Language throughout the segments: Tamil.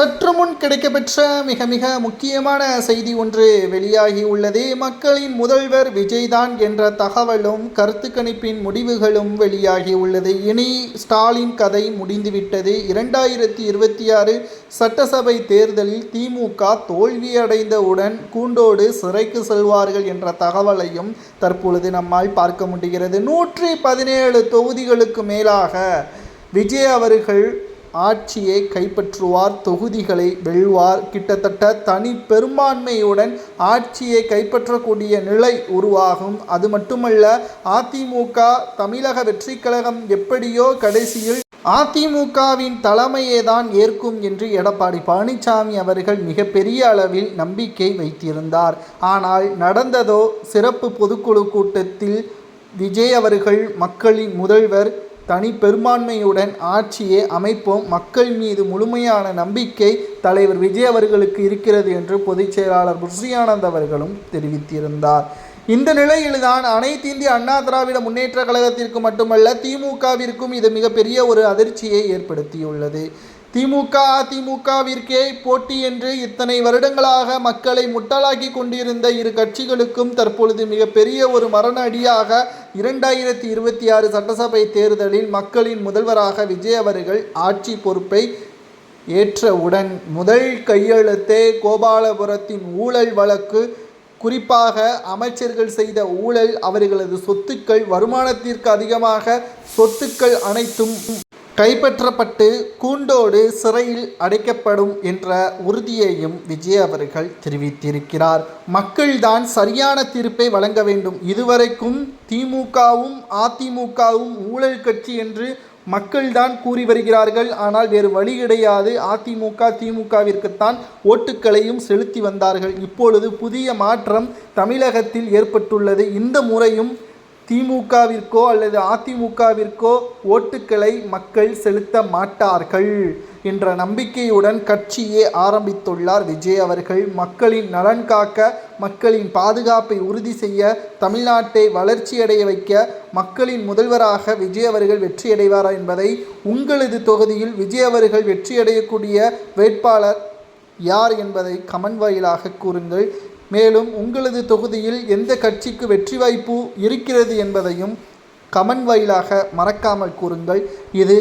சற்று முன் கிடைக்கப்பெற்ற மிக மிக முக்கியமான செய்தி ஒன்று வெளியாகி உள்ளது. மக்களின் முதல்வர் விஜய்தான் என்ற தகவலும் கருத்து கணிப்பின் முடிவுகளும் வெளியாகி உள்ளது. இனி ஸ்டாலின் கதை முடிந்துவிட்டது. இரண்டாயிரத்தி இருபத்தி ஆறு சட்டசபை தேர்தலில் திமுக தோல்வியடைந்தவுடன் கூண்டோடு சிறைக்கு செல்வார்கள் என்ற தகவலையும் தற்பொழுது நம்மால் பார்க்க முடிகிறது. நூற்றி பதினேழு தொகுதிகளுக்கு மேலாக விஜய் அவர்கள் ஆட்சியை கைப்பற்றுவார் தொகுதிகளை வெல்வார். கிட்டத்தட்ட தனி பெரும்பான்மையுடன் ஆட்சியை கைப்பற்றக்கூடிய நிலை உருவாகும். அது மட்டுமல்ல அதிமுக தமிழக வெற்றி கழகம் எப்படியோ கடைசியில் அதிமுகவின் தலைமையே தான் ஏற்கும் என்று எடப்பாடி பழனிசாமி அவர்கள் மிகப்பெரிய அளவில் நம்பிக்கை வைத்திருந்தார். ஆனால் நடந்ததோ சிறப்பு பொதுக்குழு கூட்டத்தில் விஜய் அவர்கள் மக்களின் முதல்வர் தனி பெரும்பான்மையுடன் ஆட்சியை அமைப்போம். மக்கள் மீது முழுமையான நம்பிக்கை தலைவர் விஜய் அவர்களுக்கு இருக்கிறது என்று பொதுச் செயலாளர் புஷ்ரியானந்த் அவர்களும் தெரிவித்திருந்தார். இந்த நிலையில்தான் அனைத்து இந்திய அண்ணா திராவிட முன்னேற்ற கழகத்திற்கு மட்டுமல்ல திமுகவிற்கும் இது மிகப்பெரிய ஒரு அதிர்ச்சியை ஏற்படுத்தியுள்ளது. திமுக அதிமுகவிற்கே போட்டி என்று இத்தனை வருடங்களாக மக்களை முட்டாளாக்கி கொண்டிருந்த இரு கட்சிகளுக்கும் தற்பொழுது மிகப்பெரிய ஒரு மரண அடியாக இரண்டாயிரத்தி இருபத்தி ஆறு சட்டசபை தேர்தலில் மக்களின் முதல்வராக விஜய் அவர்கள் ஆட்சி பொறுப்பை ஏற்றவுடன் முதல் கையெழுத்தே கோபாலபுரத்தின் ஊழல் வழக்கு. குறிப்பாக அமைச்சர்கள் செய்த ஊழல் அவர்களது சொத்துக்கள் வருமானத்திற்கு அதிகமாக சொத்துக்கள் அனைத்தும் கைப்பற்றப்பட்டு கூண்டோடு சிறையில் அடைக்கப்படும் என்ற உறுதியையும் விஜய் அவர்கள் தெரிவித்திருக்கிறார். மக்கள்தான் சரியான தீர்ப்பை வழங்க வேண்டும். இதுவரைக்கும் திமுகவும் அதிமுகவும் ஊழல் கட்சி என்று மக்கள்தான் கூறி வருகிறார்கள். ஆனால் வேறு வழி கிடையாது. அதிமுக திமுகவிற்குத்தான் ஓட்டுக்களையும் செலுத்தி வந்தார்கள். இப்பொழுது புதிய மாற்றம் தமிழகத்தில் ஏற்பட்டுள்ளது. இந்த முறையும் திமுகவிற்கோ அல்லது அதிமுகவிற்கோ ஓட்டுக்களை மக்கள் செலுத்த மாட்டார்கள் என்ற நம்பிக்கையுடன் கட்சியே ஆரம்பித்துள்ளார் விஜய் அவர்கள். மக்களின் நலன் காக்க மக்களின் பாதுகாப்பை உறுதி செய்ய தமிழ்நாட்டை வளர்ச்சியடைய வைக்க மக்களின் முதல்வராக விஜய் அவர்கள் வெற்றியடைவாரா என்பதை உங்களது தொகுதியில் விஜய் அவர்கள் வெற்றியடையக்கூடிய வேட்பாளர் யார் என்பதை கமெண்ட் வாயிலாக கூறுங்கள். மேலும் உங்களது தொகுதியில் எந்த கட்சிக்கு வெற்றி வாய்ப்பு இருக்கிறது என்பதையும் கமெண்ட் வாயிலாக மறக்காமல் கூறுங்கள். இது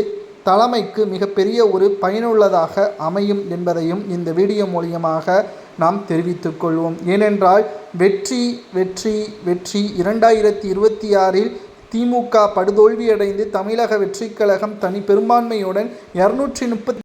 தலைமைக்கு மிகப்பெரிய ஒரு பயனுள்ளதாக அமையும் என்பதையும் இந்த வீடியோ மூலியமாக நாம் தெரிவித்துக் கொள்வோம். ஏனென்றால் வெற்றி வெற்றி வெற்றி இரண்டாயிரத்தி இருபத்தி ஆறில் திமுக படுதோல்வியடைந்து தமிழக வெற்றிக் கழகம் தனி பெரும்பான்மையுடன் இரநூற்றி முப்பத்தி